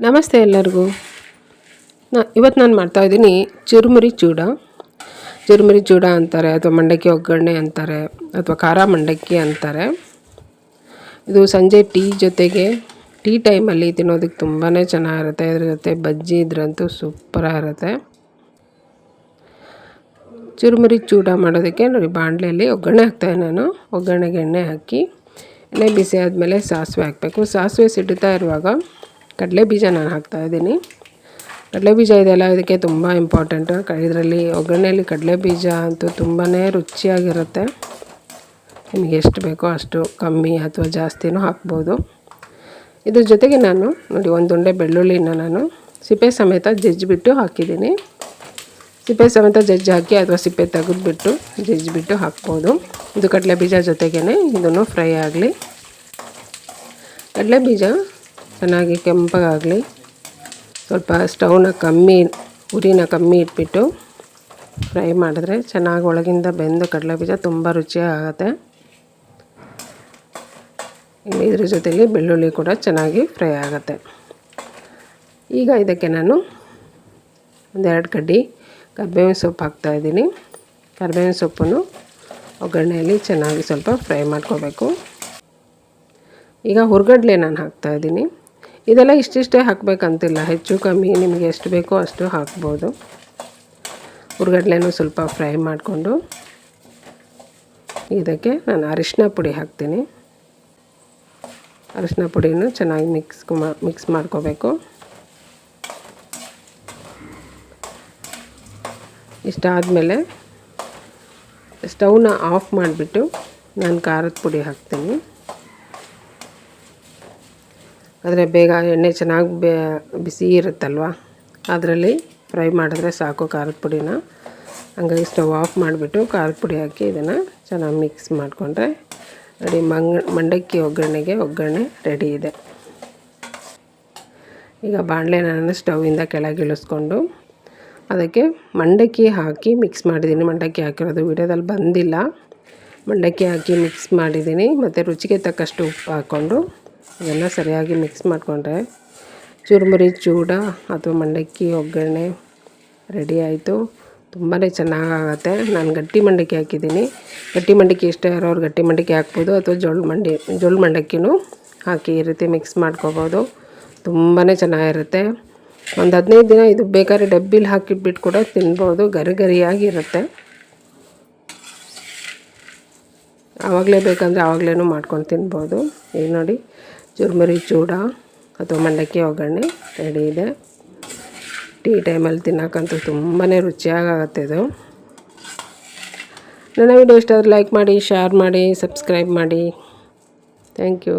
ನಮಸ್ತೆ ಎಲ್ಲರಿಗೂ. ನಾ ಇವತ್ತು ನಾನು ಮಾಡ್ತಾಯಿದ್ದೀನಿ ಚುರುಮುರಿ ಚೂಡ. ಚುರುಮುರಿ ಚೂಡ ಅಂತಾರೆ, ಅಥವಾ ಮಂಡಕ್ಕಿ ಒಗ್ಗರಣೆ ಅಂತಾರೆ, ಅಥವಾ ಖಾರ ಮಂಡಕ್ಕಿ ಅಂತಾರೆ. ಇದು ಸಂಜೆ ಟೀ ಜೊತೆಗೆ, ಟೀ ಟೈಮಲ್ಲಿ ತಿನ್ನೋದಕ್ಕೆ ತುಂಬಾ ಚೆನ್ನಾಗಿರುತ್ತೆ. ಇದ್ರ ಜೊತೆ ಬಜ್ಜಿ ಇದ್ರಂತೂ ಸೂಪರಾಗಿರುತ್ತೆ. ಚುರುಮುರಿ ಚೂಡ ಮಾಡೋದಕ್ಕೆ ನೋಡಿ, ಬಾಣಲೆಯಲ್ಲಿ ಒಗ್ಗರಣೆ ಹಾಕ್ತಾಯಿದ್ದೆ ನಾನು. ಒಗ್ಗರಣೆಗೆ ಎಣ್ಣೆ ಹಾಕಿ, ಎಣ್ಣೆ ಬಿಸಿ ಆದಮೇಲೆ ಸಾಸಿವೆ ಹಾಕಬೇಕು. ಸಾಸಿವೆ ಸಿಡ್ತಾ ಇರುವಾಗ ಕಡಲೆ ಬೀಜ ನಾನು ಹಾಕ್ತಾ ಇದ್ದೀನಿ. ಕಡಲೆ ಬೀಜ ಇದೆಲ್ಲ ಇದಕ್ಕೆ ತುಂಬ ಇಂಪಾರ್ಟೆಂಟು ಇದರಲ್ಲಿ ಒಗ್ಗರಣೆಯಲ್ಲಿ ಕಡಲೆ ಬೀಜ ಅಂತೂ ತುಂಬಾ ರುಚಿಯಾಗಿರುತ್ತೆ. ನಿಮಗೆ ಎಷ್ಟು ಬೇಕೋ ಅಷ್ಟು ಕಮ್ಮಿ ಅಥವಾ ಜಾಸ್ತಿನೂ ಹಾಕ್ಬೋದು. ಇದ್ರ ಜೊತೆಗೆ ನಾನು ನೋಡಿ ಒಂದು ಉಂಡೆ ಬೆಳ್ಳುಳ್ಳಿನ ನಾನು ಸಿಪ್ಪೆ ಸಮೇತ ಜಜ್ಜಿಬಿಟ್ಟು ಹಾಕಿದ್ದೀನಿ. ಸಿಪ್ಪೆ ಸಮೇತ ಜಜ್ಜಿ ಹಾಕಿ ಅಥವಾ ಸಿಪ್ಪೆ ತೆಗೆದುಬಿಟ್ಟು ಜಜ್ಜಿಬಿಟ್ಟು ಹಾಕ್ಬೋದು. ಇದು ಕಡಲೆ ಬೀಜ ಜೊತೆಗೇ ಇದನ್ನು ಫ್ರೈ ಆಗಲಿ. ಕಡಲೆ ಬೀಜ ಚೆನ್ನಾಗಿ ಕೆಂಪಗಾಗಲಿ. ಸ್ವಲ್ಪ ಸ್ಟವ್ನ ಕಮ್ಮಿ ಉರಿನ ಕಮ್ಮಿ ಇಟ್ಬಿಟ್ಟು ಫ್ರೈ ಮಾಡಿದ್ರೆ ಚೆನ್ನಾಗಿ ಒಳಗಿಂದ ಬೆಂದು ಕಡಲೆ ಬೀಜ ತುಂಬ ರುಚಿಯಾಗುತ್ತೆ. ಇದ್ರ ಜೊತೆಯಲ್ಲಿ ಬೆಳ್ಳುಳ್ಳಿ ಕೂಡ ಚೆನ್ನಾಗಿ ಫ್ರೈ ಆಗುತ್ತೆ. ಈಗ ಇದಕ್ಕೆ ನಾನು ಒಂದೆರಡು ಕಡ್ಡಿ ಕರ್ಬೇವಿನ ಸೊಪ್ಪು ಹಾಕ್ತಾಯಿದ್ದೀನಿ ಕರ್ಬೇವಿನ ಸೊಪ್ಪನ್ನು ಒಗ್ಗರಣೆಯಲ್ಲಿ ಚೆನ್ನಾಗಿ ಸ್ವಲ್ಪ ಫ್ರೈ ಮಾಡ್ಕೋಬೇಕು. ಈಗ ಹುರ್ಗಡ್ಲೆ ನಾನು ಹಾಕ್ತಾಯಿದ್ದೀನಿ ಇದೆಲ್ಲ ಇಷ್ಟಿಷ್ಟೇ ಹಾಕಬೇಕಂತಿಲ್ಲ. ಹೆಚ್ಚು ಕಮ್ಮಿ ನಿಮಗೆ ಎಷ್ಟು ಬೇಕೋ ಅಷ್ಟು ಹಾಕ್ಬೋದು. ಹುರ್ಗಡ್ಲೆನೂ ಸ್ವಲ್ಪ ಫ್ರೈ ಮಾಡಿಕೊಂಡು ಇದಕ್ಕೆ ನಾನು ಅರಿಶಿನ ಪುಡಿ ಹಾಕ್ತೀನಿ. ಅರಿಶಿನ ಪುಡಿನೂ ಚೆನ್ನಾಗಿ ಮಿಕ್ಸ್ ಮಿಕ್ಸ್ ಮಾಡ್ಕೋಬೇಕು. ಇಷ್ಟಾದಮೇಲೆ ಸ್ಟವ್ನ ಆಫ್ ಮಾಡಿಬಿಟ್ಟು ನಾನು ಖಾರದ ಪುಡಿ ಹಾಕ್ತೀನಿ. ಆದರೆ ಬೇಗ ಎಣ್ಣೆ ಚೆನ್ನಾಗಿ ಬೇ, ಬಿಸಿ ಇರುತ್ತಲ್ವ? ಅದರಲ್ಲಿ ಫ್ರೈ ಮಾಡಿದ್ರೆ ಸಾಕು ಖಾರದ ಪುಡಿನ. ಹಂಗಾಗಿ ಸ್ಟವ್ ಆಫ್ ಮಾಡಿಬಿಟ್ಟು ಖಾರದ ಪುಡಿ ಹಾಕಿ ಇದನ್ನು ಚೆನ್ನಾಗಿ ಮಿಕ್ಸ್ ಮಾಡಿಕೊಂಡ್ರೆ ರೆಡಿ. ಮಂಗ, ಮಂಡಕ್ಕಿ ಒಗ್ಗರಣೆಗೆ ಒಗ್ಗರಣೆ ರೆಡಿ ಇದೆ. ಈಗ ಬಾಣಲೆ ನಾನು ಸ್ಟವಿಂದ ಕೆಳಗೆ ಇಳಿಸ್ಕೊಂಡು ಅದಕ್ಕೆ ಮಂಡಕ್ಕಿ ಹಾಕಿ ಮಿಕ್ಸ್ ಮಾಡಿದ್ದೀನಿ. ಮಂಡಕ್ಕಿ ಹಾಕಿರೋದು ವಿಡಿಯೋದಲ್ಲಿ ಬಂದಿಲ್ಲ. ಮಂಡಕ್ಕಿ ಹಾಕಿ ಮಿಕ್ಸ್ ಮಾಡಿದ್ದೀನಿ. ಮತ್ತು ರುಚಿಗೆ ತಕ್ಕಷ್ಟು ಉಪ್ಪು ಹಾಕ್ಕೊಂಡು ಅದನ್ನು ಸರಿಯಾಗಿ ಮಿಕ್ಸ್ ಮಾಡಿಕೊಂಡ್ರೆ ಚುರುಮುರಿ, ಚೂಡ ಅಥವಾ ಮಂಡಕ್ಕಿ, ಒಗ್ಗರಣೆ ರೆಡಿ ಆಯಿತು. ತುಂಬಾ ಚೆನ್ನಾಗಾಗತ್ತೆ. ನಾನು ಗಟ್ಟಿ ಮಂಡಕ್ಕಿ ಹಾಕಿದ್ದೀನಿ. ಗಟ್ಟಿ ಮಂಡಕ್ಕಿ ಇಷ್ಟ ಇರೋರು ಗಟ್ಟಿ ಮಂಡಕ್ಕಿ ಹಾಕ್ಬೋದು ಅಥವಾ ಜೋಳ ಮಂಡಿ, ಜೋಳ ಮಂಡಕ್ಕಿನೂ ಹಾಕಿ ಈ ರೀತಿ ಮಿಕ್ಸ್ ಮಾಡ್ಕೋಬೋದು. ತುಂಬಾ ಚೆನ್ನಾಗಿರುತ್ತೆ. ಒಂದು ಹದಿನೈದು ದಿನ ಇದು ಬೇಕಾದ್ರೆ ಡಬ್ಬಿಲಿ ಹಾಕಿಟ್ಬಿಟ್ಟು ಕೂಡ ತಿನ್ಬೋದು. ಗರಿ ಗರಿಯಾಗಿರುತ್ತೆ ಆವಾಗಲೇ ಬೇಕಂದರೆ ಆವಾಗಲೇ ಮಾಡ್ಕೊಂಡು ತಿನ್ಬೋದು. ಈಗ ನೋಡಿ. ಚುರುಮುರಿ ಚೂಡ ಅಥವಾ ಮಂಡಕ್ಕಿ ಒಗ್ಗರಣೆ ರೆಡಿ ಇದೆ. ಟೀ ಟೈಮಲ್ಲಿ ತಿನ್ನೋಕ್ಕಂತೂ ತುಂಬಾ ರುಚಿಯಾಗತ್ತೆ ಇದು. ನನ್ನ ವಿಡಿಯೋ ಇಷ್ಟ ಆದರೆ ಲೈಕ್ ಮಾಡಿ ಶೇರ್ ಮಾಡಿ ಸಬ್ಸ್ಕ್ರೈಬ್ ಮಾಡಿ. Thank you